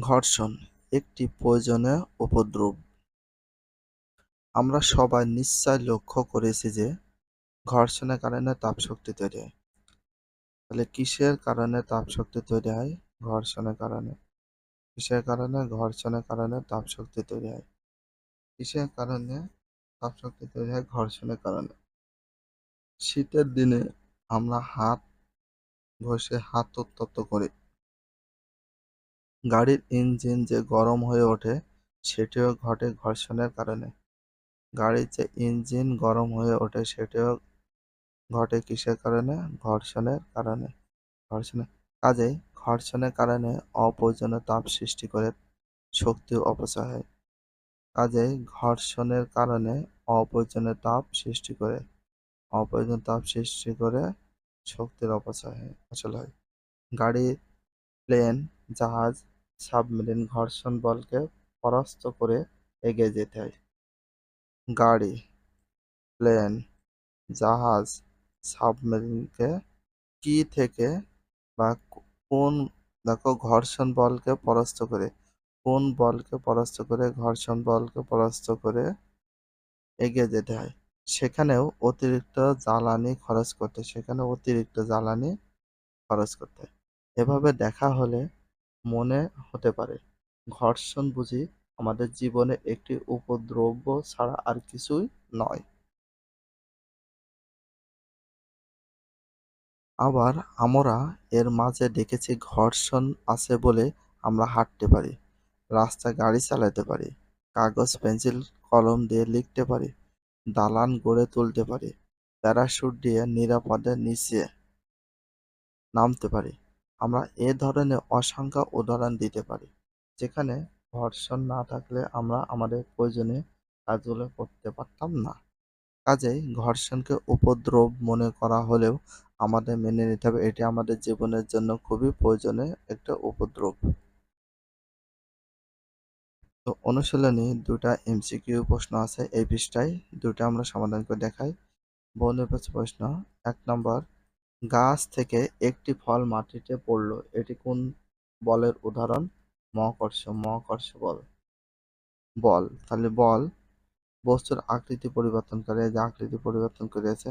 ঘর্ষণ, একটি প্রয়োজনীয় উপদ্রব। আমরা সবাই নিশ্চয় লক্ষ্য করেছি যে, ঘর্ষণের কারণে তাপশক্তি তৈরি হয়। তাহলে কিসের কারণে তাপশক্তি তৈরি হয়? ঘর্ষণের কারণে। কিসের কারণে? ঘর্ষণের কারণে তাপশক্তি তৈরি হয়। কিসের কারণে তাপশক্তি তৈরি হয়? ঘর্ষণের কারণে। শীতের দিনে আমরা হাত ঘষে হাত উত্তপ্ত করি। গাড়ির ইঞ্জিন যে গরম হয়ে ওঠে সেটিও ঘটে ঘর্ষণের কারণে। গাড়ির যে ইঞ্জিন গরম হয়ে ওঠে সেটিও ঘটে কিসের কারণে? ঘর্ষণের কারণে। ঘর্ষণের কাজেই ঘর্ষণের কারণে অপ্রয়োজনীয় তাপ সৃষ্টি করে শক্তি অপচয় হয়। কাজেই ঘর্ষণের কারণে অপ্রয়োজনীয় তাপ সৃষ্টি করে অপ্রয়োজনীয় তাপ সৃষ্টি করে শক্তির অপচয় হয় অচল হয়। গাড়ি, প্লেন, জাহাজ, সাবমেরিন ঘর্ষণ বলকে পরাস্ত করে এগিয়ে যেতে হয়। গাড়ি, প্লেন, জাহাজ, সাবমেরিনকে কি থেকে বা কোন দেখো ঘর্ষণ বলকে পরাস্ত করে কোন বলকে পরাস্ত করে ঘর্ষণ বলকে পরাস্ত করে এগিয়ে যেতে হয় সেখানেও অতিরিক্ত জ্বালানি খরচ করতে সেখানে অতিরিক্ত জ্বালানি খরচ করতে এভাবে দেখা হলে মনে হতে পারে। ঘর্ষণ বুঝি আমাদের জীবনে একটি উপদ্রব্য ছাড়া আর কিছুই নয়। আবার আমরা এর মাঝে দেখেছি ঘর্ষণ আছে বলে আমরা হাঁটতে পারি রাস্তায় গাড়ি চালাতে পারি, কাগজ, পেন্সিল, কলম দিয়ে লিখতে পারি, দালান গড়ে তুলতে পারি, প্যারাশুট দিয়ে নিরাপদে নিচে নামতে পারি। আমরা এ ধরনের অসংখ্য উদাহরণ দিতে পারি, যেখানে ঘর্ষণ না থাকলে আমরা আমাদের প্রয়োজনীয় কাজগুলো করতে পারতাম না। কাজেই ঘর্ষণকে উপদ্রব মনে করা হলেও আমাদের মেনে নিতে হবে, এটি আমাদের জীবনের জন্য খুবই প্রয়োজনীয় একটা উপদ্রব। তো অনুশীলনী দুটা এমসিকিউ প্রশ্ন আছে, এই পৃষ্ঠায় দুটা আমরা সমাধান করে দেখাই। বহুনির্বাচিত প্রশ্ন, এক নম্বর গাছ থেকে একটি ফল মাটিতে পড়ল। এটি কোন বলের উদাহরণ? মহাকর্ষ মহাকর্ষ বল। বল, তাহলে বল বস্তুর আকৃতি পরিবর্তন করে, যে আকৃতি পরিবর্তন করেছে